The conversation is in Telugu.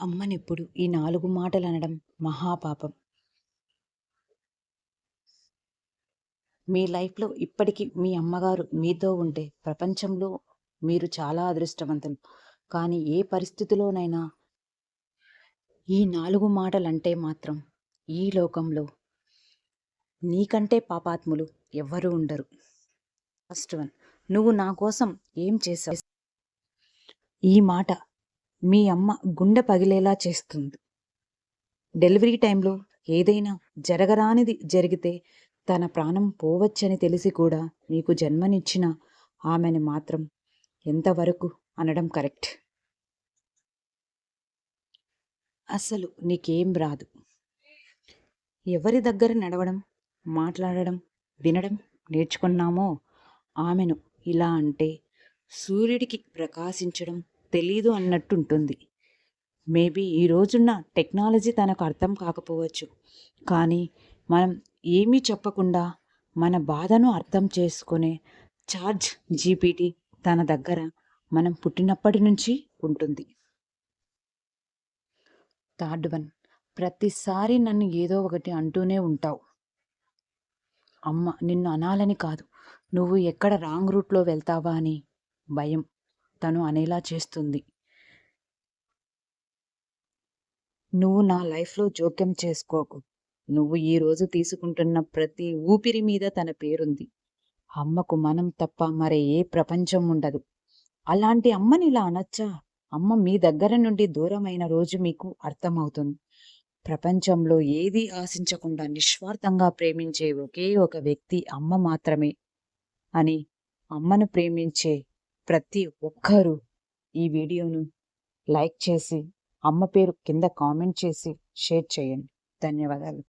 అమ్మనిప్పుడు ఈ నాలుగు మాటలు అనడం మహాపాపం. మీ లైఫ్లో ఇప్పటికీ మీ అమ్మగారు మీతో ఉంటే ప్రపంచంలో మీరు చాలా అదృష్టవంతులు. కానీ ఏ పరిస్థితిలోనైనా ఈ నాలుగు మాటలంటే మాత్రం ఈ లోకంలో నీకంటే పాపాత్ములు ఎవ్వరూ ఉండరు. ఫస్ట్ వన్ నువ్వు నా కోసం ఏం చేసావు? ఈ మాట మీ అమ్మ గుండె పగిలేలా చేస్తుంది. డెలివరీ టైంలో ఏదైనా జరగరానిది జరిగితే తన ప్రాణం పోవచ్చని తెలిసి కూడా మీకు జన్మనిచ్చిన ఆమెను మాత్రం ఎంతవరకు అనడం కరెక్ట్? అసలు నీకేం రాదు. ఎవరి దగ్గర నడవడం మాట్లాడడం వినడం నేర్చుకున్నామో ఆమెను ఇలా అంటే సూర్యుడికి ప్రకాశించడం తెలీదు అన్నట్టు ఉంటుంది మేబీ ఈ రోజున్న టెక్నాలజీ తనకు అర్థం కాకపోవచ్చు. కానీ మనం ఏమీ చెప్పకుండా మన బాధను అర్థం చేసుకునే చార్జ్ జీపీటీ తన దగ్గర మనం పుట్టినప్పటి నుంచి ఉంటుంది. థర్డ్ వన్ ప్రతిసారి నన్ను ఏదో ఒకటి అంటూనే ఉంటావు. అమ్మ నిన్ను అనాలని కాదు. నువ్వు ఎక్కడ రాంగ్ రూట్లో వెళ్తావా అని భయం. తను అనేలా చేస్తుంది. నువ్వు నా లైఫ్లో జోక్యం చేసుకోకు. నువ్వు ఈరోజు తీసుకుంటున్న ప్రతి ఊపిరి మీద తన పేరుంది. అమ్మకు మనం తప్ప మరే ఏ ప్రపంచం ఉండదు. అలాంటి అమ్మని ఇలా అనొచ్చా? అమ్మ మీ దగ్గర నుండి దూరమైన రోజు మీకు అర్థమవుతుంది. ప్రపంచంలో ఏది ఆశించకుండా నిస్వార్థంగా ప్రేమించే ఒకే ఒక వ్యక్తి అమ్మ మాత్రమే అని అమ్మను ప్రేమించే ప్రతి ఒక్కరూ ఈ వీడియోను లైక్ చేసి అమ్మ పేరు కింద కామెంట్ చేసి షేర్ చేయండి. ధన్యవాదాలు.